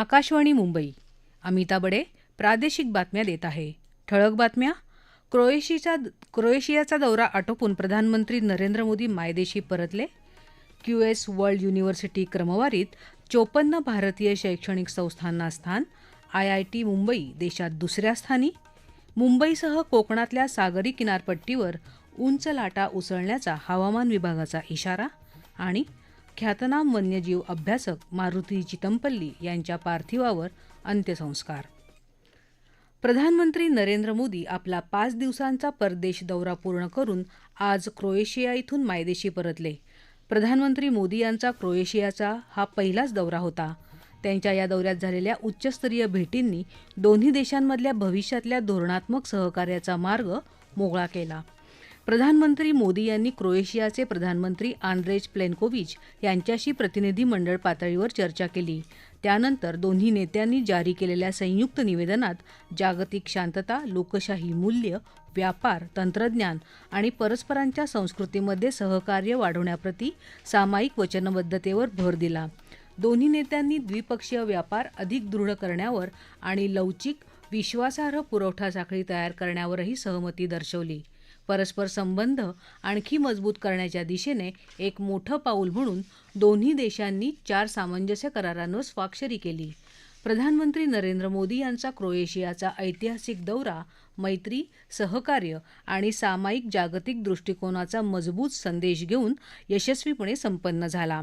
आकाशवाणी मुंबई. अमिता बडे प्रादेशिक बातम्या देत आहे. ठळक बातम्या. क्रोएशियाचा क्रोएशियाचा दौरा आटोपून प्रधानमंत्री नरेंद्र मोदी मायदेशी परतले. क्यू एस वर्ल्ड युनिव्हर्सिटी क्रमवारीत चोपन्न भारतीय शैक्षणिक संस्थांना स्थान. आय आय टी मुंबई देशात दुसऱ्या स्थानी. मुंबईसह कोकणातल्या सागरी किनारपट्टीवर उंच लाटा उसळण्याचा हवामान विभागाचा इशारा आणि ख्यातनाम वन्यजीव अभ्यासक मारुती चितमपल्ली यांच्या पार्थिवावर अंत्यसंस्कार. प्रधानमंत्री नरेंद्र मोदी आपला पाच दिवसांचा परदेश दौरा पूर्ण करून आज क्रोएशिया इथून मायदेशी परतले. प्रधानमंत्री मोदी यांचा क्रोएशियाचा हा पहिलाच दौरा होता. त्यांच्या या दौऱ्यात झालेल्या उच्चस्तरीय भेटींनी दोन्ही देशांमधल्या भविष्यातल्या धोरणात्मक सहकार्याचा मार्ग मोकळा केला. प्रधानमंत्री मोदी यांनी क्रोएशियाचे प्रधानमंत्री आंद्रेज प्लेनकोविच यांच्याशी प्रतिनिधी मंडळ पातळीवर चर्चा केली. त्यानंतर दोन्ही नेत्यांनी जारी केलेल्या संयुक्त निवेदनात जागतिक शांतता लोकशाही मूल्य व्यापार तंत्रज्ञान आणि परस्परांच्या संस्कृतीमध्ये सहकार्य वाढवण्याप्रती सामायिक वचनबद्धतेवर भर दिला. दोन्ही नेत्यांनी द्विपक्षीय व्यापार अधिक दृढ करण्यावर आणि लवचिक विश्वासार्ह पुरवठा साखळी तयार करण्यावरही सहमती दर्शवली. परस्पर संबंध आणखी मजबूत करण्याच्या दिशेने एक मोठं पाऊल म्हणून दोन्ही देशांनी चार सामंजस्य करारांवर स्वाक्षरी केली. प्रधानमंत्री नरेंद्र मोदी यांचा क्रोएशियाचा ऐतिहासिक दौरा मैत्री सहकार्य आणि सामायिक जागतिक दृष्टिकोनाचा मजबूत संदेश घेऊन यशस्वीपणे संपन्न झाला.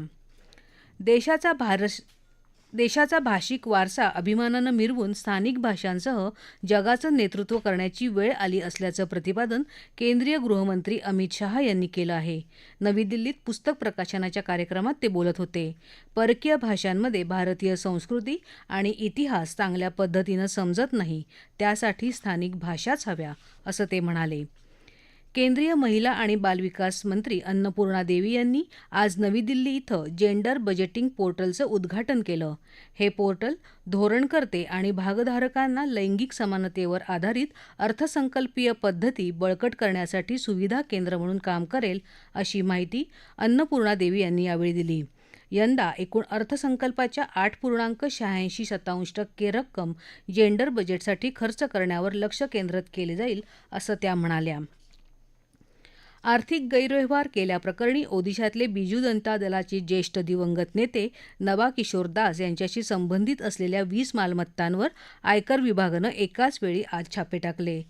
देशाचा भारत देशाचा भाषिक वारसा अभिमानानं मिरवून स्थानिक भाषांसह जगाचं नेतृत्व करण्याची वेळ आली असल्याचं प्रतिपादन केंद्रीय गृहमंत्री अमित शहा यांनी केलं आहे. नवी दिल्लीत पुस्तक प्रकाशनाच्या कार्यक्रमात ते बोलत होते. परकीय भाषांमध्ये भारतीय संस्कृती आणि इतिहास चांगल्या पद्धतीनं समजत नाही. त्यासाठी स्थानिक भाषाच हव्या असं ते म्हणाले. केंद्रीय महिला आणि बालविकास मंत्री अन्नपूर्णा देवी यांनी आज नवी दिल्ली इथं जेंडर बजेटिंग पोर्टलचं उद्घाटन केलं. हे पोर्टल धोरणकर्ते आणि भागधारकांना लैंगिक समानतेवर आधारित अर्थसंकल्पीय पद्धती बळकट करण्यासाठी सुविधा केंद्र म्हणून काम करेल अशी माहिती अन्नपूर्णा देवी यांनी यावेळी दिली. यंदा एकूण अर्थसंकल्पाच्या आठ पूर्णांक शहाऐंशी शतांश टक्के रक्कम जेंडर बजेटसाठी खर्च करण्यावर लक्ष केंद्रित केले जाईल असं त्या म्हणाल्या. आर्थिक गैरव्यवहार केल्याप्रकरणी ओदिशातले बिजू जनता दलाचे ज्येष्ठ दिवंगत नेते नबा किशोर दास यांच्याशी संबंधित असलेल्या वीस मालमत्तांवर आयकर विभागानं एकाच वेळी आज छापे टाकले.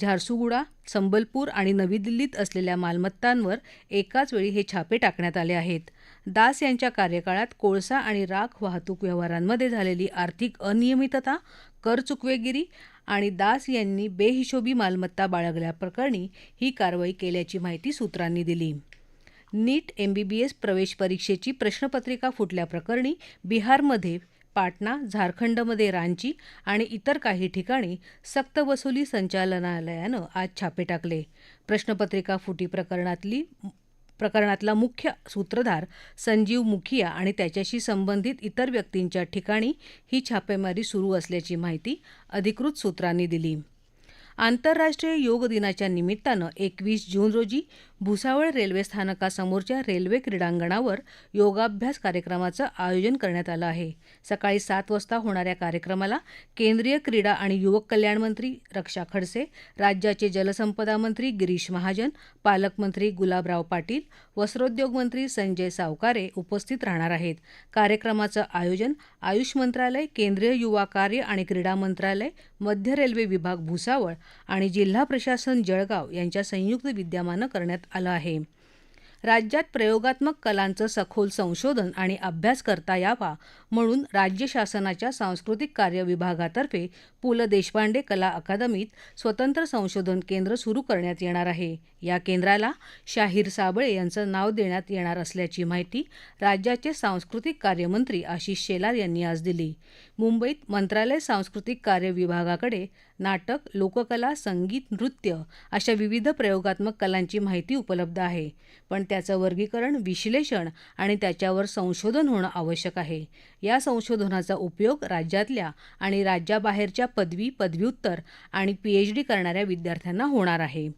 झारसुगुडा संबलपूर आणि नवी दिल्लीत असलेल्या मालमत्तांवर एकाच वेळी हे छापे टाकण्यात आले आहेत. दास यांच्या कार्यकाळात कोळसा आणि राख वाहतूक व्यवहारांमध्ये झालेली आर्थिक अनियमितता कर चुकवेगिरी आणि दास यांनी बेहिशोबी मालमत्ता बाळगल्याप्रकरणी ही कारवाई केल्याची माहिती सूत्रांनी दिली. नीट एम बी बी एस प्रवेश परीक्षेची प्रश्नपत्रिका फुटल्याप्रकरणी बिहारमध्ये पाटणा झारखंडमध्ये रांची आणि इतर काही ठिकाणी सक्तवसुली संचालनालयानं आज छापे टाकले. प्रश्नपत्रिका फुटी प्रकरणातली प्रकरणातला मुख्य सूत्रधार संजीव मुखिया आणि त्याच्याशी संबंधित इतर व्यक्तींच्या ठिकाणी ही छापेमारी सुरू असल्याची माहिती अधिकृत सूत्रांनी दिली. आंतरराष्ट्रीय योग दिनाच्या निमित्तानं एकवीस जून रोजी भुसावळ रेल्वे स्थानकासमोरच्या रेल्वे क्रीडांगणावर योगाभ्यास कार्यक्रमाचं आयोजन करण्यात आलं आहे. सकाळी सात वाजता होणाऱ्या कार्यक्रमाला केंद्रीय क्रीडा आणि युवक कल्याण मंत्री रक्षा खडसे राज्याचे जलसंपदा मंत्री गिरीश महाजन पालकमंत्री गुलाबराव पाटील वस्त्रोद्योग मंत्री संजय सावकारे उपस्थित राहणार आहेत. कार्यक्रमाचं आयोजन आयुष मंत्रालय केंद्रीय युवा कार्य आणि क्रीडा मंत्रालय मध्य रेल्वे विभाग भुसावळ आणि जिल्हा प्रशासन जळगाव यांच्या संयुक्त विद्यमानं करण्यात आलं आहे. राज्यात प्रयोगात्मक कलांचं सखोल संशोधन आणि अभ्यास करता यावा म्हणून राज्य शासनाच्या सांस्कृतिक कार्य विभागातर्फे पु ल देशपांडे कला अकादमीत स्वतंत्र संशोधन केंद्र सुरू करण्यात येणार आहे. या केंद्राला शाहीर साबळे यांचं नाव देण्यात येणार असल्याची माहिती राज्याचे सांस्कृतिक कार्यमंत्री आशिष शेलार यांनी आज दिली. मुंबईत मंत्रालय सांस्कृतिक कार्य विभागाकडे नाटक लोककला संगीत नृत्य अशा विविध प्रयोगात्मक कलांची माहिती उपलब्ध आहे. पण त्याचं वर्गीकरण विश्लेषण आणि त्याच्यावर संशोधन होणं आवश्यक आहे. या संशोधनाचा उपयोग राज्यातल्या आणि राज्याबाहेरच्या पदवी पदव्युत्तर आणि पीएचडी करणाऱ्या विद्यार्थ्यांना होणार आहे.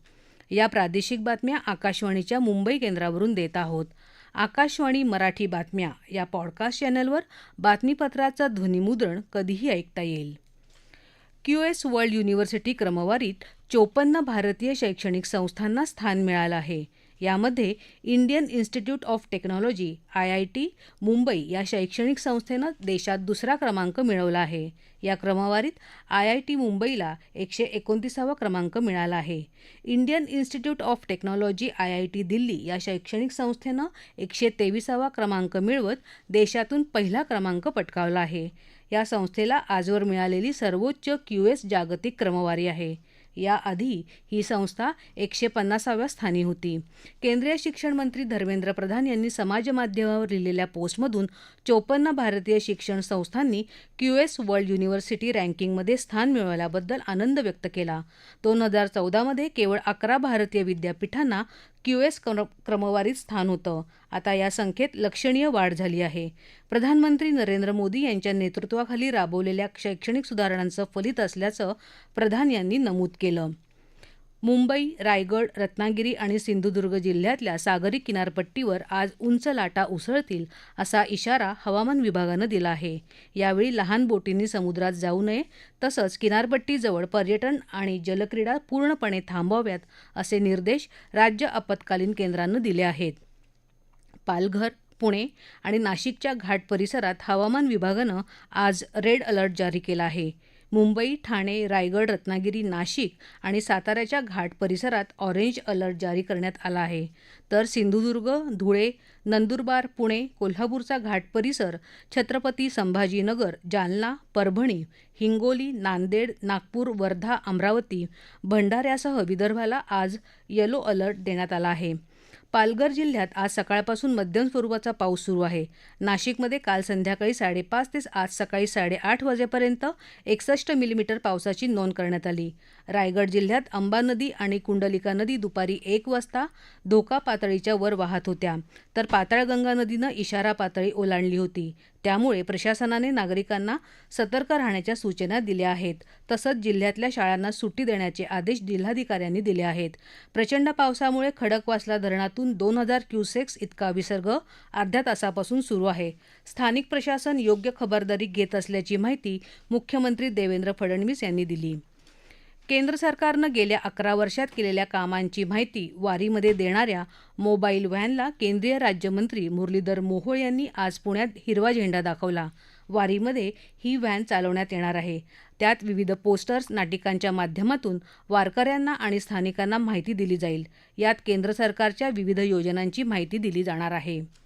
या प्रादेशिक बातम्या आकाशवाणीच्या मुंबई केंद्रावरून देत आहोत. आकाशवाणी मराठी बातम्या या पॉडकास्ट चॅनलवर बातमीपत्राचं ध्वनिमुद्रण कधीही ऐकता येईल. क्यू एस वर्ल्ड युनिव्हर्सिटी क्रमवारीत चोपन्न भारतीय शैक्षणिक संस्थांना स्थान मिळालं आहे. यामध्ये Indian Institute of Technology I I T Mumbai या शैक्षणिक संस्थेनं देशात दुसरा क्रमांक मिळवला आहे. या क्रमवारीत आय आय टी मुंबईला एकशे एकोणतीसावा क्रमांक मिळाला आहे. Indian Institute of Technology I I T Delhi या शैक्षणिक संस्थेनं एकशे तेविसावा क्रमांक मिळवत देशातून पहिला क्रमांक पटकावला आहे. या संस्थेला आजवर मिळालेली सर्वोच्च क्यू एस जागतिक क्रमवारी आहे. याआधी ही संस्था एकशे पन्नासाव्या स्थानी होती. केंद्रीय शिक्षण मंत्री धर्मेंद्र प्रधान यांनी समाजमाध्यमावर लिहिलेल्या पोस्टमधून चोपन्न भारतीय शिक्षण संस्थांनी क्यू एस वर्ल्ड युनिव्हर्सिटी रँकिंगमध्ये स्थान मिळवल्याबद्दल आनंद व्यक्त केला. दोन हजार चौदामध्ये केवळ अकरा भारतीय विद्यापीठांना क्यूएस क्रमवारीत स्थान होतं. आता या संख्येत लक्षणीय वाढ झाली आहे. प्रधानमंत्री नरेंद्र मोदी यांच्या नेतृत्वाखाली राबवलेल्या शैक्षणिक सुधारणांचं फलित असल्याचं प्रधान यांनी नमूद केलं. मुंबई रायगड रत्नागिरी आणि सिंधुदुर्ग जिल्ह्यातल्या सागरी किनारपट्टीवर आज उंच लाटा उसळतील असा इशारा हवामान विभागानं दिला आहे. यावेळी लहान बोटींनी समुद्रात जाऊ नये तसंच किनारपट्टीजवळ पर्यटन आणि जलक्रीडा पूर्णपणे थांबवाव्यात असे निर्देश राज्य आपत्कालीन केंद्रानं दिले आहेत. पालघर पुणे आणि नाशिकच्या घाट परिसरात हवामान विभागानं आज रेड अलर्ट जारी केला आहे. मुंबई ठाणे रायगड रत्नागिरी नाशिक आणि साताऱ्याच्या घाट परिसरात ऑरेंज अलर्ट जारी करण्यात आला आहे. तर सिंधुदुर्ग धुळे नंदुरबार पुणे कोल्हापूरचा घाट परिसर छत्रपती संभाजीनगर जालना परभणी हिंगोली नांदेड नागपूर वर्धा अमरावती भंडाऱ्यासह विदर्भाला आज येलो अलर्ट देण्यात आला आहे. पालघर जिल्ह्यात आज सकाळपासून मध्यम स्वरूपाचा पाऊस सुरू आहे. नाशिकमध्ये काल संध्याकाळी साडेपाच ते आज सकाळी साडेआठ वाजेपर्यंत एकसष्ट मिलीमीटर पावसाची नोंद करण्यात आली. रायगड जिल्ह्यात अंबा नदी आणि कुंडलिका नदी दुपारी एक वाजता धोका पातळीच्या वर वाहत होत्या. तर पाताळगंगा नदीनं इशारा पातळी ओलांडली होती. त्यामुळे प्रशासनाने नागरिकांना सतर्क राहण्याच्या सूचना दिल्या आहेत. तसंच जिल्ह्यातल्या शाळांना सुट्टी देण्याचे आदेश जिल्हाधिकाऱ्यांनी दिले आहेत. प्रचंड पावसामुळे खडकवासला धरणातून दोन हजार क्युसेक्स इतका विसर्ग अर्ध्या तासापासून सुरू आहे. स्थानिक प्रशासन योग्य खबरदारी घेत असल्याची माहिती मुख्यमंत्री देवेंद्र फडणवीस यांनी दिली. केंद्र सरकारनं गेल्या अकरा वर्षात केलेल्या कामांची माहिती वारीमध्ये देणाऱ्या मोबाईल व्हॅनला केंद्रीय राज्यमंत्री मुरलीधर मोहोळ यांनी आज पुण्यात हिरवा झेंडा दाखवला. वारीमध्ये ही व्हॅन चालवण्यात येणार आहे. त्यात विविध पोस्टर्स नाटिकांच्या माध्यमातून वारकऱ्यांना आणि स्थानिकांना माहिती दिली जाईल. यात केंद्र सरकारच्या विविध योजनांची माहिती दिली जाणार आहे.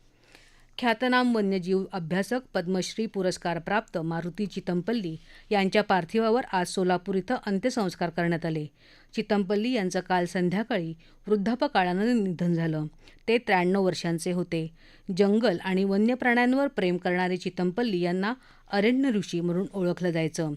ख्यातनाम वन्यजीव अभ्यासक पद्मश्री पुरस्कार प्राप्त मारुती चितमपल्ली यांच्या पार्थिवावर आज सोलापूर इथं अंत्यसंस्कार करण्यात आले. चितमपल्ली यांचं काल संध्याकाळी वृद्धापकाळानं निधन झालं. ते त्र्याण्णव वर्षांचे होते. जंगल आणि वन्य प्राण्यांवर प्रेम करणारे चितमपल्ली यांना अरण्य ऋषी म्हणून ओळखलं जायचं.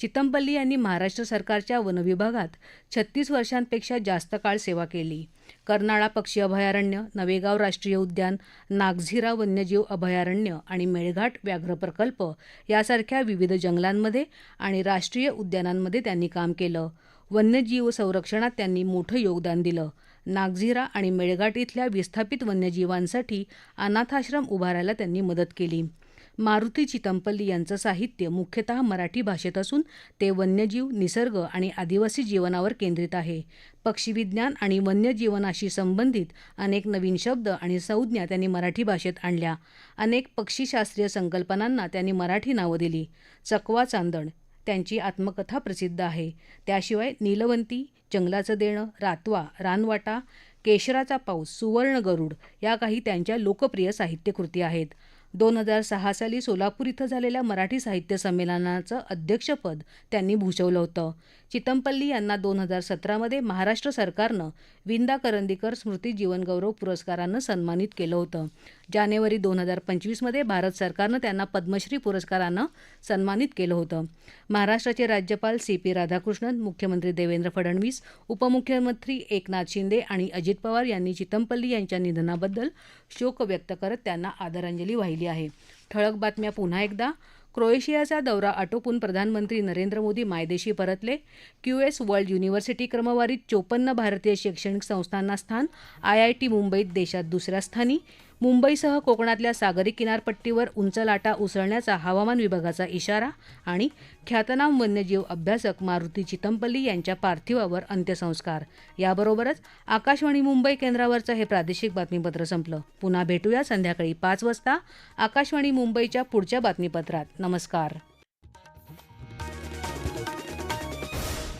चितमपल्ली यांनी महाराष्ट्र सरकारच्या वनविभागात छत्तीस वर्षांपेक्षा जास्त काळ सेवा केली. कर्नाळा पक्षी अभयारण्य नवेगाव राष्ट्रीय उद्यान नागझिरा वन्यजीव अभयारण्य आणि मेळघाट व्याघ्र प्रकल्प यासारख्या विविध जंगलांमध्ये आणि राष्ट्रीय उद्यानांमध्ये त्यांनी काम केलं. वन्यजीव संरक्षणात त्यांनी मोठं योगदान दिलं. नागझिरा आणि मेळघाट इथल्या विस्थापित वन्यजीवांसाठी अनाथाश्रम उभारायला त्यांनी मदत केली. मारुती चितमपल्ली यांचं साहित्य मुख्यतः मराठी भाषेत असून ते वन्यजीव निसर्ग आणि आदिवासी जीवनावर केंद्रित आहे. पक्षीविज्ञान आणि वन्यजीवनाशी संबंधित अनेक नवीन शब्द आणि संज्ञा त्यांनी मराठी भाषेत आणल्या. अनेक पक्षीशास्त्रीय संकल्पनांना त्यांनी मराठी नावं दिली. चकवा चांदण त्यांची आत्मकथा प्रसिद्ध आहे. त्याशिवाय नीलवंती जंगलाचं देणं रातवा रानवाटा केशराचा पाऊस सुवर्ण गरुड या काही त्यांच्या लोकप्रिय साहित्यकृती आहेत. दोन हजार सहा साली सोलापूर इथं झालेल्या मराठी साहित्य संमेलनाचं अध्यक्षपद त्यांनी भूषवलं होतं. चितमपल्ली यांना दोन हजार सतरामध्ये महाराष्ट्र सरकारनं विंदा करंदीकर स्मृती जीवनगौरव पुरस्कारानं सन्मानित केलं होतं. जानेवारी दोन हजार पंचवीसमध्ये भारत सरकारनं त्यांना पद्मश्री पुरस्कारानं सन्मानित केलं होतं. महाराष्ट्राचे राज्यपाल सी पी राधाकृष्णन मुख्यमंत्री देवेंद्र फडणवीस उपमुख्यमंत्री एकनाथ शिंदे आणि अजित पवार यांनी चितमपल्ली यांच्या निधनाबद्दल शोक व्यक्त करत त्यांना आदरांजली वाहिली आहे. ठळक बातम्या पुन्हा एकदा. क्रोएशियाचा दौरा आटोपून प्रधानमंत्री नरेंद्र मोदी मायदेशी परतले. क्यूएस वर्ल्ड युनिव्हर्सिटी क्रमवारीत चोपन्न भारतीय शैक्षणिक संस्थांना स्थान. आयआयटी मुंबईत देशात दुसऱ्या स्थानी. मुंबईसह कोकणातल्या सागरी किनारपट्टीवर उंच लाटा उसळण्याचा हवामान विभागाचा इशारा आणि ख्यातनाम वन्यजीव अभ्यासक मारुती चितमपल्ली यांच्या पार्थिवावर अंत्यसंस्कार. याबरोबरच आकाशवाणी मुंबई केंद्रावरचं हे प्रादेशिक बातमीपत्र संपलं. पुन्हा भेटूया संध्याकाळी पाच वाजता आकाशवाणी मुंबईच्या पुढच्या बातमीपत्रात. नमस्कार.